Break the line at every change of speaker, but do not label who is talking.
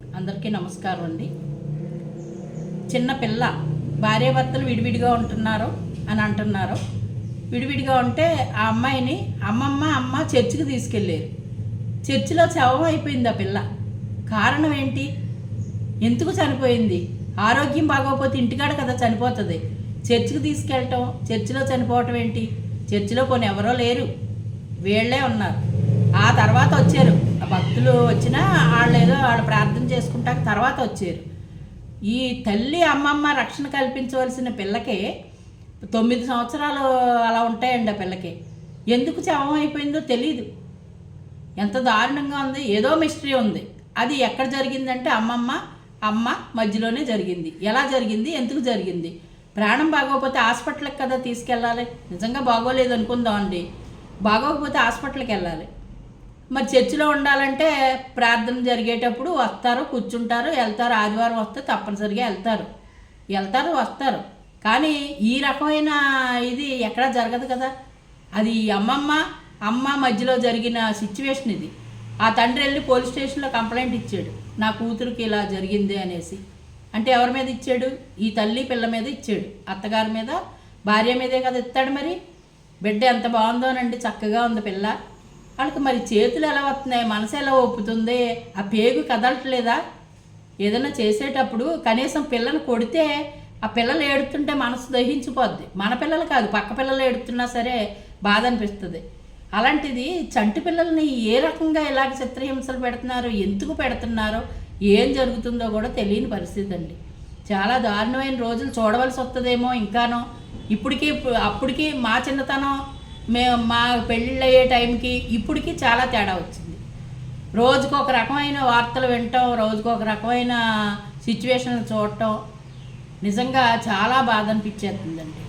అందరికీ నమస్కారం అండి. చిన్న పిల్ల భార్యాభర్తలు విడివిడిగా ఉంటున్నారు అని అంటున్నారు. విడివిడిగా ఉంటే ఆ అమ్మాయిని అమ్మమ్మ అమ్మ చర్చికి తీసుకెళ్ళారు. చర్చిలో శవం అయిపోయింది ఆ పిల్ల. కారణం ఏంటి? ఎందుకు చనిపోయింది? ఆరోగ్యం బాగోకపోతే ఇంటికాడ కదా చనిపోతుంది. చర్చికి తీసుకెళ్ళటం చర్చిలో చనిపోవటం ఏంటి? చర్చిలో కొన్ని ఎవరో లేరు. వీళ్ళే ఉన్నారు. ఆ తర్వాత వచ్చారు. ఆ భక్తులు వచ్చినా వాళ్ళు ప్రార్థన చేసుకుంటాక తర్వాత వచ్చారు. ఈ తల్లి అమ్మమ్మ రక్షణ కల్పించవలసిన పిల్లకి తొమ్మిది సంవత్సరాలు అలా ఉంటాయండి ఆ పిల్లకి. ఎందుకు శవం అయిపోయిందో తెలియదు ఎంత దారుణంగా ఉంది. ఏదో మిస్టరీ ఉంది. అది ఎక్కడ జరిగిందంటే అమ్మమ్మ అమ్మ మధ్యలోనే జరిగింది. ఎలా జరిగింది? ఎందుకు జరిగింది? ప్రాణం బాగోకపోతే హాస్పిటల్కి కదా తీసుకెళ్ళాలి? నిజంగా బాగోలేదు అనుకుందాం అండి బాగోకపోతే హాస్పిటల్కి వెళ్ళాలి. మరి చర్చిలో ఉండాలంటే ప్రార్థన జరిగేటప్పుడు వస్తారు కూర్చుంటారు వెళ్తారు. ఆదివారం వస్తే తప్పనిసరిగా వెళ్తారు. వెళ్తారు వస్తారు. కానీ ఈ రకమైన ఇది ఎక్కడా జరగదు కదా. అది అమ్మమ్మ అమ్మ మధ్యలో జరిగిన సిచ్యువేషన్ ఇది. ఆ తండ్రి వెళ్ళి పోలీస్ స్టేషన్లో కంప్లైంట్ ఇచ్చాడు. నా కూతురికి ఇలా జరిగింది అనేసి. అంటే ఎవరి మీద ఇచ్చాడు? ఈ తల్లి పిల్ల మీద ఇచ్చాడు. అత్తగారి మీద? భార్య మీదే కదా ఇస్తాడు మరి? బిడ్డ ఎంత బాగుందోనండి చక్కగా ఉంది పిల్ల. వాళ్ళకి మరి చేతులు ఎలా వస్తున్నాయి? మనసు ఎలా ఒప్పుతుంది ఆ పేగు కదలట్లేదా? ఏదైనా చేసేటప్పుడు కనీసం పిల్లలు కొడితే ఆ పిల్లలు ఏడుతుంటే మనసు దహించిపోద్ది. మన పిల్లలు కాదు పక్క పిల్లలు ఏడుతున్నా సరే బాధ అనిపిస్తుంది. అలాంటిది చంటి పిల్లల్ని ఏ రకంగా ఇలాగ చిత్రహింసలు పెడుతున్నారు? ఎందుకు పెడుతున్నారో? ఏం జరుగుతుందో కూడా తెలియని పరిస్థితి అండి. చాలా దారుణమైన రోజులు చూడవలసి వస్తుందేమో ఇంకానో. ఇప్పటికీ అప్పటికీ మా చిన్నతనం మేము మా పెళ్ళిళ్ళు అయ్యే టైంకి ఇప్పటికి చాలా తేడా వచ్చింది. రోజుకు ఒక రకమైన వార్తలు వినటం రోజుకు ఒక రకమైన సిచ్యువేషన్ చూడటం నిజంగా చాలా బాధ అనిపించేస్తుందండి.